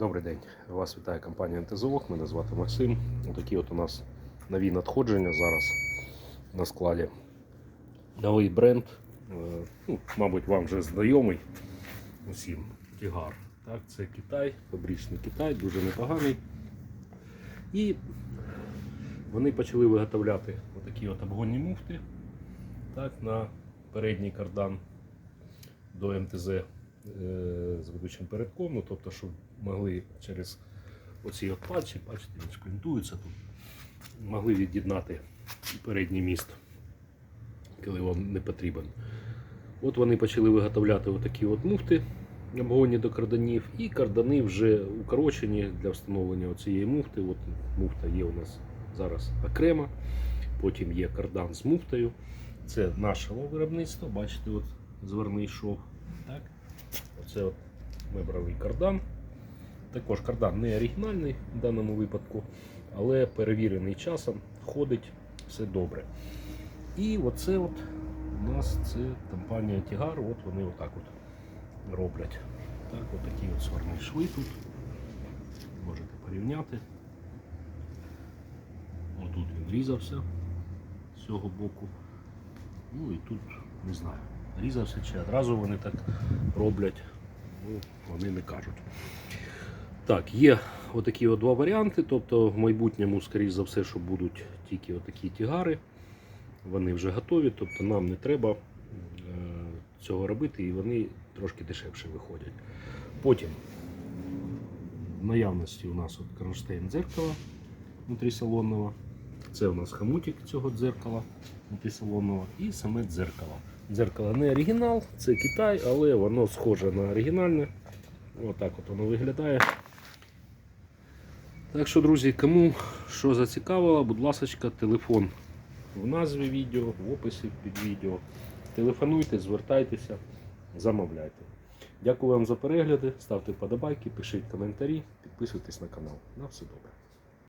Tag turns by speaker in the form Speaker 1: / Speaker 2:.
Speaker 1: Добрий день. Вас вітає компанія НТЗОК. Мене звати Максим. Отакі от у нас нові надходження зараз на складі. Новий бренд. е, Ну, мабуть, вам вже знайомий усім. Тігар. Так, це Китай, фабричний Китай, дуже непоганий. І вони почали виготовляти отакі от обгонні муфти так, на передній кардан до МТЗ з ведучим передком, ну, тобто, щоб могли через оці от патчі, бачите, він шплінтується тут, могли від'єднати передній міст, коли вам не потрібен. От вони почали виготовляти отакі от муфти обгонні до карданів, і кардани вже укорочені для встановлення цієї муфти. От муфта є у нас зараз окремо, потім є кардан з муфтою. Це наше виробництво, бачите, от зверний шов. Так? Оце вибраний кардан. Також кардан не оригінальний в даному випадку, але перевірений часом, ходить все добре. І оце от у нас це компанія Тігар, от вони отак от роблять. Так, от такі от сварні шви тут. Можете порівняти. Отут він різався з цього боку. Ну і тут не знаю, різався чи одразу вони так роблять, ну, вони не кажуть. Так, є отакі от два варіанти. Тобто в майбутньому, скоріш за все, що будуть тільки отакі тігари. Вони вже готові, тобто нам не треба е, цього робити, і вони трошки дешевше виходять. Потім в наявності у нас от кронштейн дзеркала внутрісалонного. Це у нас хамутик цього дзеркала внутрісалонного і саме дзеркало. Дзеркало не оригінал, це Китай, але воно схоже на оригінальне. Отак от воно виглядає. Так що, друзі, кому що зацікавило, будь ласка, телефон в назві відео, в описі під відео. Телефонуйте, звертайтеся, замовляйте. Дякую вам за перегляди, ставте вподобайки, пишіть коментарі, підписуйтесь на канал. На все добре.